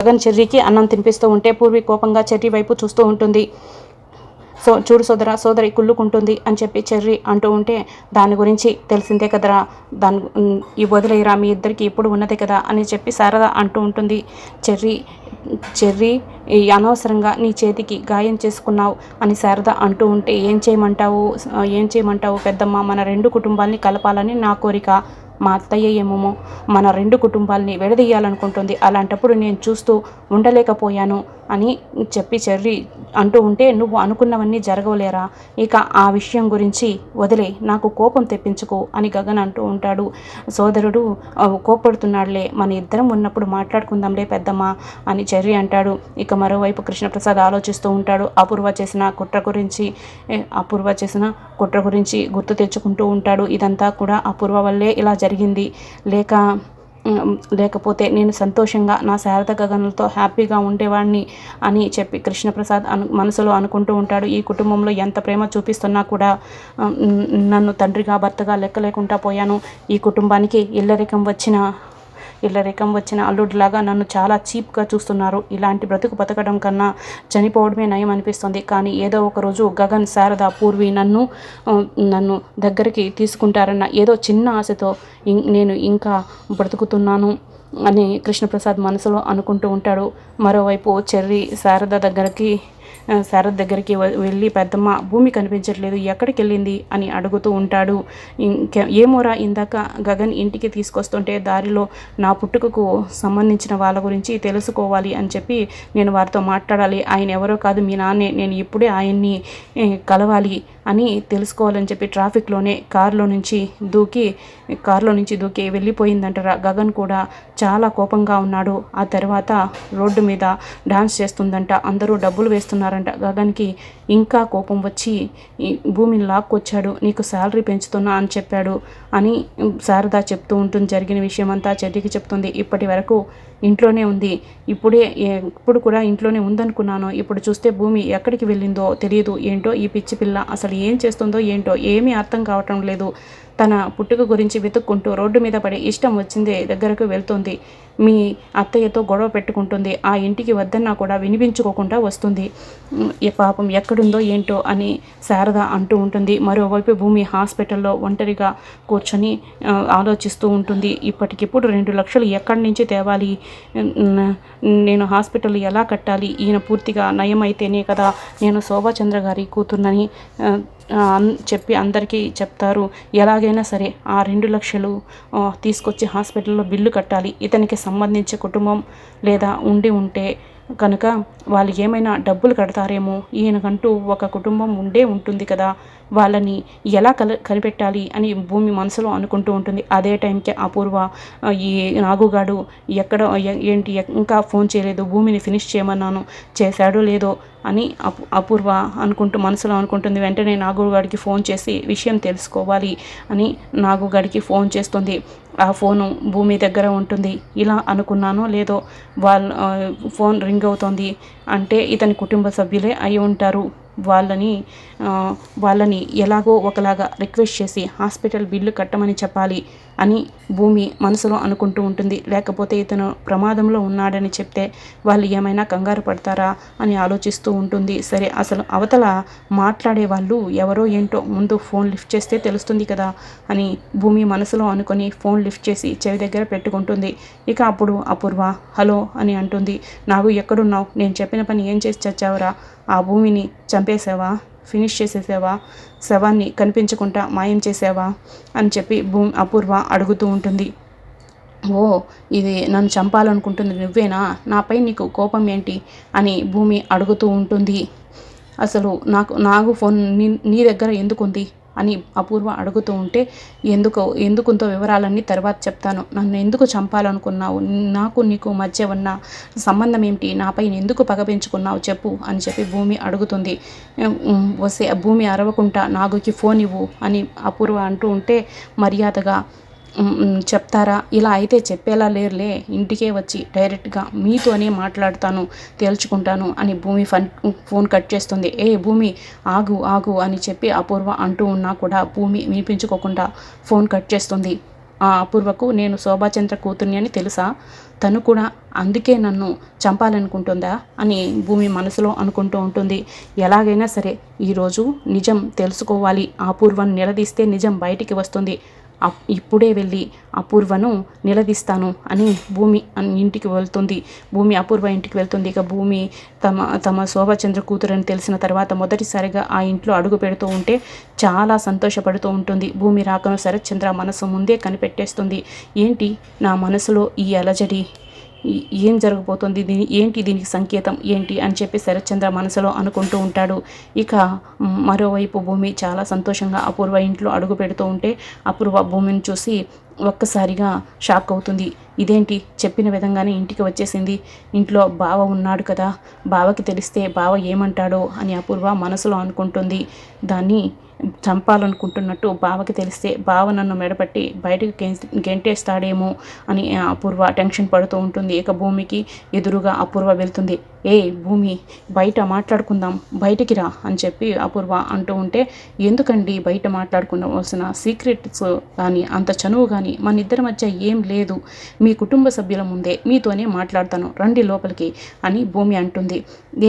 జగన్ చెర్రీకి అన్నం తినిపిస్తూ ఉంటే పూర్వి కోపంగా చెర్రీ వైపు చూస్తూ ఉంటుంది. సో చూడు సోదర సోదరి కుళ్ళుకుంటుంది అని చెప్పి చెర్రీ అంటూ ఉంటే దాని గురించి తెలిసిందే కదరా. దాని ఈ వదిలేయరా మీ ఇద్దరికి ఇప్పుడు ఉన్నదే కదా అని చెప్పి శారద అంటూ ఉంటుంది. చెర్రీ చెర్రీ ఈ అనవసరంగా నీ చేతికి గాయం చేసుకున్నావు అని శారద అంటూ ఉంటే ఏం చేయమంటావు? ఏం చేయమంటావు పెద్దమ్మ? మన రెండు కుటుంబాల్ని కలపాలని నా కోరిక. మా అత్తయ్య ఏమో మన రెండు కుటుంబాల్ని విడదీయాలనుకుంటుంది. అలాంటప్పుడు నేను చూస్తూ ఉండలేకపోయాను అని చెప్పి చెర్రి అంటూ ఉంటే నువ్వు అనుకున్నవన్నీ జరగలేరా ఇక ఆ విషయం గురించి వదిలే నాకు కోపం తెప్పించుకో అని గగన్ అంటూ ఉంటాడు. సోదరుడు కోపడుతున్నాడులే మన ఇద్దరం ఉన్నప్పుడు మాట్లాడుకుందాంలే పెద్దమ్మా అని చెర్రి అంటాడు. ఇక మరోవైపు కృష్ణప్రసాద్ ఆలోచిస్తూ ఉంటాడు. అపూర్వ చేసిన కుట్ర గురించి అపూర్వ చేసిన కుట్ర గురించి గుర్తు తెచ్చుకుంటూ ఉంటాడు. ఇదంతా కూడా అపూర్వ వల్లే ఇలా జరిగింది. లేక లేకపోతే నేను సంతోషంగా నా శారద గగనంతో హ్యాపీగా ఉండేవాడిని అని చెప్పి కృష్ణప్రసాద్ అను మనసులో అనుకుంటూ ఉంటాడు. ఈ కుటుంబంలో ఎంత ప్రేమ చూపిస్తున్నా కూడా నన్ను తండ్రిగా భర్తగా లెక్క లేకుండా పోయాను. ఈ కుటుంబానికి ఇల్లరికం వచ్చిన ఇల్లరికం వచ్చిన అల్లుడిలాగా నన్ను చాలా చీప్గా చూస్తున్నారు. ఇలాంటి బ్రతుకు బతకడం కన్నా చనిపోవడమే నయం అనిపిస్తుంది. కానీ ఏదో ఒక రోజు గగన్ శారద పూర్వి నన్ను నన్ను దగ్గరికి తీసుకుంటారన్న ఏదో చిన్న ఆశతో ఇం- నేను ఇంకా బ్రతుకుతున్నాను అని కృష్ణప్రసాద్ మనసులో అనుకుంటూ ఉంటాడు. మరోవైపు చెర్రి శారద దగ్గరికి శరత్ దగ్గరికి వెళ్ళి పెద్దమ్మ భూమి కనిపించట్లేదు ఎక్కడికి వెళ్ళింది అని అడుగుతూ ఉంటాడు. ఇంకే ఏమోరా ఇందాక గగన్ ఇంటికి తీసుకొస్తుంటే దారిలో నా పుట్టుకకు సంబంధించిన వాళ్ళ గురించి తెలుసుకోవాలి అని చెప్పి నేను వారితో మాట్లాడాలి. ఆయన ఎవరో కాదు మీ నాన్నే నేను ఇప్పుడే ఆయన్ని కలవాలి. అని తెలుసుకోవాలని చెప్పి ట్రాఫిక్లోనే కారులో నుంచి దూకి కారులో నుంచి దూకి వెళ్ళిపోయిందంటారా. గగన్ కూడా చాలా కోపంగా ఉన్నాడు. ఆ తర్వాత రోడ్డు మీద డాన్స్ చేస్తుందంట. అందరూ డబ్బులు వేస్తున్నారంట. గగన్కి ఇంకా కోపం వచ్చి భూమిని లాక్కొచ్చాడు. నీకు శాలరీ పెంచుతున్నా అని చెప్పాడు అని శారదా చెప్తూ ఉంటుంది. జరిగిన విషయం అంతా చెర్రికి చెప్తుంది. ఇప్పటి వరకు ఇంట్లోనే ఉంది. ఇప్పుడే ఇప్పుడు కూడా ఇంట్లోనే ఉందనుకున్నాను. ఇప్పుడు చూస్తే భూమి ఎక్కడికి వెళ్ళిందో తెలియదు. ఏంటో ఈ పిచ్చి పిల్ల అసలు ఏం చేస్తుందో ఏంటో ఏమీ అర్థం కావటం లేదు. తన పుట్టుక గురించి వెతుక్కుంటూ రోడ్డు మీద పడి ఇష్టం వచ్చిందే దగ్గరకు వెళ్తుంది. మీ అత్తయ్యతో గొడవ పెట్టుకుంటుంది. ఆ ఇంటికి వద్దన్నా కూడా వినిపించుకోకుండా వస్తుంది. ఈ పాపం ఎక్కడుందో ఏంటో అని శారద అంటూ ఉంటుంది. మరోవైపు భూమి హాస్పిటల్లో ఒంటరిగా కూర్చొని ఆలోచిస్తూ ఉంటుంది. ఇప్పటికిప్పుడు రెండు లక్షలు ఎక్కడి నుంచి తేవాలి? నేను హాస్పిటల్ ఎలా కట్టాలి? ఈయన పూర్తిగా నయమైతేనే కదా నేను శోభాచంద్ర గారి కూతుర్నని అన్- చెప్పి అందరికీ చెప్తారు. ఎలాగైనా సరే ఆ రెండు లక్షలు తీసుకొచ్చి హాస్పిటల్లో బిల్లు కట్టాలి. ఇతనికి సంబంధించి కుటుంబం లేదా ఉండి ఉంటే కనుక వాళ్ళు ఏమైనా డబ్బులు కడతారేమో ఈయనకంటూ ఒక కుటుంబం ఉండే ఉంటుంది కదా. వాళ్ళని ఎలా కల కనిపెట్టాలి అని భూమి మనసులో అనుకుంటూ ఉంటుంది. అదే టైంకి అపూర్వ ఈ నాగుగాడు ఎక్కడ ఏంటి ఇంకా ఫోన్ చేయలేదు భూమిని ఫినిష్ చేయమన్నాను చేశాడో లేదో అని అపు అపూర్వ అనుకుంటూ మనసులో అనుకుంటుంది. వెంటనే నాగుగాడికి ఫోన్ చేసి విషయం తెలుసుకోవాలి అని నాగుగాడికి ఫోన్ చేస్తుంది. ఆ ఫోను భూమి దగ్గర ఉంటుంది. ఇలా అనుకున్నానో లేదో వాళ్ళ ఫోన్ రింగ్ అవుతుంది. అంటే ఇతని కుటుంబ సభ్యులే అయి ఉంటారు. వాళ్ళని వాళ్ళని ఎలాగో ఒకలాగా రిక్వెస్ట్ చేసి హాస్పిటల్ బిల్లు కట్టమని చెప్పాలి. అని భూమి మనసులో అనుకుంటూ ఉంటుంది. లేకపోతే ఇతను ప్రమాదంలో ఉన్నాడని చెప్తే వాళ్ళు ఏమైనా కంగారు పడతారా అని ఆలోచిస్తూ ఉంటుంది. సరే అసలు అవతల మాట్లాడే వాళ్ళు ఎవరో ఏంటో ముందు ఫోన్ లిఫ్ట్ చేస్తే తెలుస్తుంది కదా అని భూమి మనసులో అనుకొని ఫోన్ లిఫ్ట్ చేసి చెవి దగ్గర పెట్టుకుంటుంది. ఇక అప్పుడు అపూర్వ హలో అని అంటుంది. నాకు ఎక్కడున్నావు? నేను చెప్పిన పని ఏం చేసి చచ్చావురా? ఆ భూమిని చంపేసావా ఫినిష్ చేసేసావా? శవాన్ని కనిపించకుండా మాయం చేసావా? అని చెప్పి భూమి అపూర్వ అడుగుతూ ఉంటుంది. ఓ ఇది నన్ను చంపాలనుకుంటుంది నువ్వేనా? నాపై నీకు కోపం ఏంటి? అని భూమి అడుగుతూ ఉంటుంది. అసలు నాకు నాకు ఫోన్ నీ నీ దగ్గర ఎందుకుంది? అని అపూర్వ అడుగుతూ ఉంటే ఎందుకు ఎందుకుంతో వివరాలన్నీ తర్వాత చెప్తాను. నన్ను ఎందుకు చంపాలనుకున్నావు? నాకు నీకు మధ్య ఉన్న సంబంధం ఏమిటి? నాపై ఎందుకు పగ పెంచుకున్నావు చెప్పు అని చెప్పి భూమి అడుగుతుంది. ఉమ్, వస్తే భూమి అరవకుండా నాగుకి ఫోన్ ఇవ్వు అని అపూర్వ అంటూ ఉంటే మర్యాదగా చెప్తారా? ఇలా అయితే చెప్పేలా లేరులే. ఇంటికే వచ్చి డైరెక్ట్గా మీతోనే మాట్లాడతాను తేల్చుకుంటాను అని భూమి ఫన్ ఫోన్ కట్ చేస్తుంది. ఏ భూమి ఆగు ఆగు అని చెప్పి అపూర్వ అంటూ ఉన్నా కూడా భూమి వినిపించుకోకుండా ఫోన్ కట్ చేస్తుంది. ఆ అపూర్వకు నేను శోభాచంద్ర కూతుర్ని అని తెలుసా? తను కూడా అందుకే నన్ను చంపాలనుకుంటుందా అని భూమి మనసులో అనుకుంటూ ఉంటుంది. ఎలాగైనా సరే ఈరోజు నిజం తెలుసుకోవాలి. ఆ పూర్వం నిలదీస్తే నిజం బయటికి వస్తుంది. ఇప్పుడే వెళ్ళి అపూర్వను నిలదీస్తాను అని భూమి ఇంటికి వెళ్తుంది. భూమి అపూర్వ ఇంటికి వెళ్తుంది. ఇక భూమి తమ తమ శోభాచంద్ర కూతురని తెలిసిన తర్వాత మొదటిసారిగా ఆ ఇంట్లో అడుగు పెడుతూ ఉంటే చాలా సంతోషపడుతూ ఉంటుంది. భూమి రాకను శరత్చంద్ర మనసు ముందే కనిపెట్టేస్తుంది. ఏంటి నా మనసులో ఈ అలజడి? ఏం జరగబోతుంది? దీని ఏంటి దీనికి సంకేతం? ఏంటి అని చెప్పి శరత్చంద్ర మనసులో అనుకుంటూ ఉంటాడు. ఇక మరోవైపు భూమి చాలా సంతోషంగా అపూర్వ ఇంట్లో అడుగు పెడుతూ ఉంటే అపూర్వ భూమిని చూసి ఒక్కసారిగా షాక్ అవుతుంది. ఇదేంటి? చెప్పిన విధంగానే ఇంటికి వచ్చేసింది. ఇంట్లో బావ ఉన్నాడు కదా. బావకి తెలిస్తే బావ ఏమంటాడో అని అపూర్వ మనసులో అనుకుంటుంది. దాన్ని చంపాలనుకుంటున్నట్టు బావకి తెలిస్తే బావ నన్ను మెడపట్టి బయటకు గెంటేస్తాడేమో అని అపూర్వ టెన్షన్ పడుతూ ఉంటుంది. ఇక భూమికి ఎదురుగా అపూర్వ వెళ్తుంది. ఏ భూమి బయట మాట్లాడుకుందాం బయటికి రా అని చెప్పి అపూర్వ అంటూ ఉంటే ఎందుకండి బయట మాట్లాడుకోవాల్సిన సీక్రెట్స్ కానీ అంత చనువు కానీ మన ఇద్దరి మధ్య ఏం లేదు. మీ కుటుంబ సభ్యుల ముందే మీతోనే మాట్లాడతాను రండి లోపలికి అని భూమి అంటుంది.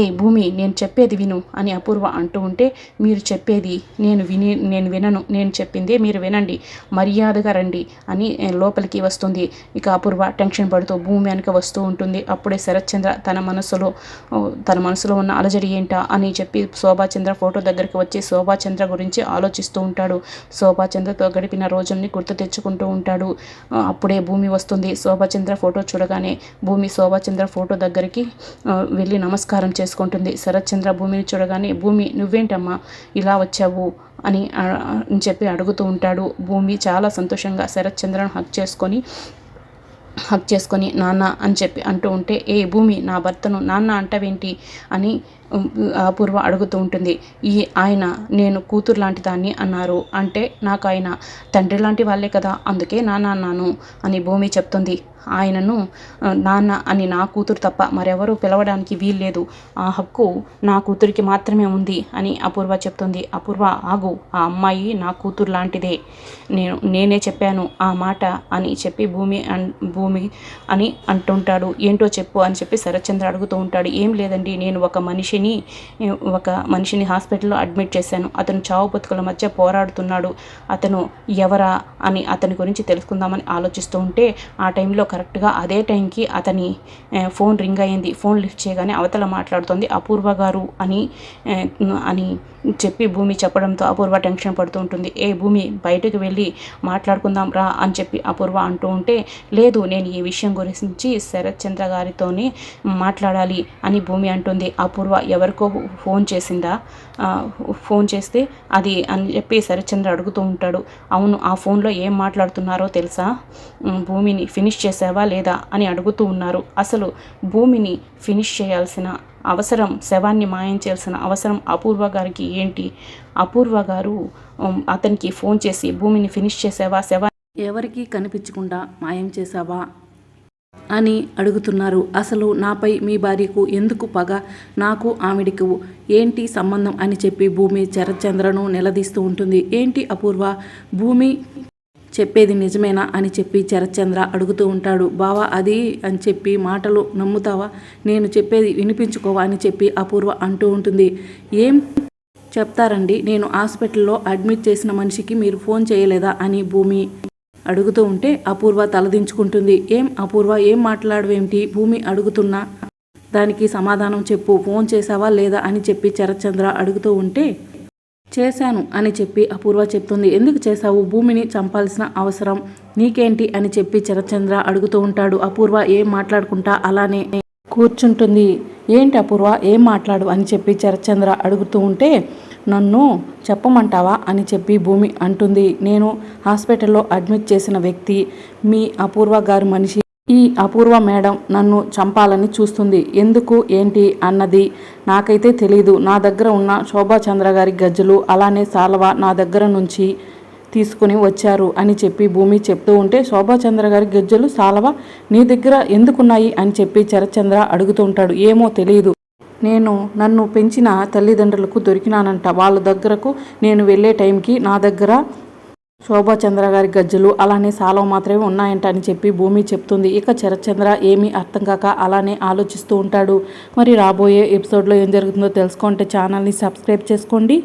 ఏ భూమి నేను చెప్పేది విను అని అపూర్వ అంటూ ఉంటే మీరు చెప్పేది నేను విని నేను వినను నేను చెప్పిందే మీరు వినండి మర్యాదగా రండి అని లోపలికి వస్తుంది. ఇక అపూర్వ టెన్షన్ పడుతూ భూమి వెనక వస్తూ ఉంటుంది. అప్పుడే శరత్చంద్ర తన మనసులో తన మనసులో ఉన్న అలజడి ఏంటా అని చెప్పి శోభాచంద్ర ఫోటో దగ్గరికి వచ్చి శోభాచంద్ర గురించి ఆలోచిస్తూ ఉంటాడు. శోభాచంద్రతో గడిపిన రోజుల్ని గుర్తు తెచ్చుకుంటూ ఉంటాడు. అప్పుడే భూమి వస్తుంది. శోభాచంద్ర ఫోటో చూడగానే భూమి శోభాచంద్ర ఫోటో దగ్గరికి వెళ్ళి నమస్కారం చేసుకుంటుంది. శరత్చంద్ర భూమిని చూడగానే భూమి నువ్వేంటమ్మా? ఇలా వచ్చావు. అని అని చెప్పి అడుగుతూ ఉంటాడు. భూమి చాలా సంతోషంగా శరత్చంద్రను హక్ చేసుకొని హక్ చేసుకొని నాన్న అని చెప్పి అంటూ ఉంటే ఏ భూమి నా భర్తను నాన్న అంటవేంటి? అని అపూర్వ అడుగుతూ ఉంటుంది. ఈ ఆయన నేను కూతురు లాంటి దాన్ని అన్నారు. అంటే నాకు ఆయన తండ్రి లాంటి వాళ్ళే కదా అందుకే నాన్న అన్నాను అని భూమి చెప్తుంది. ఆయనను నాన్న అని నా కూతురు తప్ప మరెవరూ పిలవడానికి వీల్లేదు. ఆ హక్కు నా కూతురికి మాత్రమే ఉంది అని అపూర్వ చెప్తుంది. అపూర్వ ఆగు ఆ అమ్మాయి నా కూతురు లాంటిదే. నేను నేనే చెప్పాను ఆ మాట అని చెప్పి భూమి అన్ భూమి అని అంటుంటాడు. ఏంటో చెప్పు అని చెప్పి శరత్చంద్ర అడుగుతూ ఉంటాడు. ఏం లేదండి నేను ఒక మనిషిని ఒక మనిషిని హాస్పిటల్లో అడ్మిట్ చేశాను. అతను చావు బతుకుల మధ్య పోరాడుతున్నాడు. అతను ఎవరా అని అతని గురించి తెలుసుకుందామని ఆలోచిస్తూ ఉంటే ఆ టైంలో కరెక్ట్గా అదే టైంకి అతని ఫోన్ రింగ్ అయింది ఫోన్ లిఫ్ట్ చేయగానే అవతల మాట్లాడుతుంది అపూర్వ గారు అని అని చెప్పి భూమి చెప్పడంతో అపూర్వ టెన్షన్ పడుతూ ఉంటుంది. ఏ భూమి బయటకు వెళ్ళి మాట్లాడుకుందాం రా అని చెప్పి అపూర్వ అంటూ ఉంటే లేదు నేను ఈ విషయం గురించి శరత్ చంద్ర గారితోనే మాట్లాడాలి అని భూమి అంటుంది. అపూర్వ ఎవరికో ఫోన్ చేసిందా? ఫోన్ చేస్తే అది అని చెప్పి శరత్చంద్ర అడుగుతూ ఉంటాడు. అవును ఆ ఫోన్లో ఏం మాట్లాడుతున్నారో తెలుసా? భూమిని ఫినిష్ చేసావా లేదా? అని అడుగుతూ ఉన్నారు. అసలు భూమిని ఫినిష్ చేయాల్సిన అవసరం శవాన్ని మాయం చేయాల్సిన అవసరం అపూర్వ గారికి ఏంటి? అపూర్వ గారు అతనికి ఫోన్ చేసి భూమిని ఫినిష్ చేసావా? శవా ఎవరికీ కనిపించకుండా మాయం చేశావా అని అడుగుతున్నారు. అసలు నాపై మీ భార్యకు ఎందుకు పగ? నాకు ఆమెడికు ఏంటి సంబంధం? అని చెప్పి భూమి చరచంద్రను నిలదీస్తూ ఉంటుంది. ఏంటి అపూర్వ? భూమి చెప్పేది నిజమేనా అని చెప్పి చరచంద్ర అడుగుతూ ఉంటాడు. బావా అది అని చెప్పి మాటలు నమ్ముతావా? నేను చెప్పేది వినిపించుకోవా అని చెప్పి అపూర్వ అంటూ ఉంటుంది. ఏం చెప్తారండి? నేను హాస్పిటల్లో అడ్మిట్ చేసిన మనిషికి మీరు ఫోన్ చేయలేదా అని భూమి అడుగుతూ ఉంటే అపూర్వ తలదించుకుంటుంది. ఏం అపూర్వ ఏం మాట్లాడవేమిటి భూమి అడుగుతున్నా దానికి సమాధానం చెప్పు. ఫోన్ చేసావా లేదా అని చెప్పి చరచంద్ర అడుగుతూ ఉంటే చేశాను అని చెప్పి అపూర్వ చెప్తుంది. ఎందుకు చేశావు? భూమిని చంపాల్సిన అవసరం నీకేంటి? అని చెప్పి చరచంద్ర అడుగుతూ ఉంటాడు. అపూర్వ ఏం మాట్లాడుకుంటా అలానే కూర్చుంటుంది. ఏంటి అపూర్వ? ఏం మాట్లాడు? అని చెప్పి చరచంద్ర అడుగుతూ ఉంటే నన్ను చెప్పమంటావా? అని చెప్పి భూమి అంటుంది. నేను హాస్పిటల్లో అడ్మిట్ చేసిన వ్యక్తి. మీ అపూర్వ గారి మనిషి ఈ అపూర్వ మేడం నన్ను చంపాలని చూస్తుంది. ఎందుకు? ఏంటి? అన్నది నాకైతే తెలీదు. నా దగ్గర ఉన్న శోభాచంద్ర గారి గజ్జలు అలానే సాలవ నా దగ్గర నుంచి తీసుకుని వచ్చారు అని చెప్పి భూమి చెప్తూ ఉంటే శోభాచంద్ర గారి గజ్జలు సాలవ నీ దగ్గర ఎందుకున్నాయి? అని చెప్పి చరచంద్ర అడుగుతూ ఉంటాడు. ఏమో తెలియదు నేను నన్ను పెంచిన తల్లిదండ్రులకు దొరికినానంట. వాళ్ళ దగ్గరకు నేను వెళ్ళే టైంకి నా దగ్గర శోభాచంద్ర గారి గజ్జలు అలానే సాలో మాత్రమే ఉన్నాయంట అని చెప్పి భూమి చెప్తుంది. ఇక శరత్చంద్ర ఏమీ అర్థం కాక అలానే ఆలోచిస్తూ ఉంటాడు. మరి రాబోయే ఎపిసోడ్లో ఏం జరుగుతుందో తెలుసుకుంటే ఛానల్ని సబ్స్క్రైబ్ చేసుకోండి.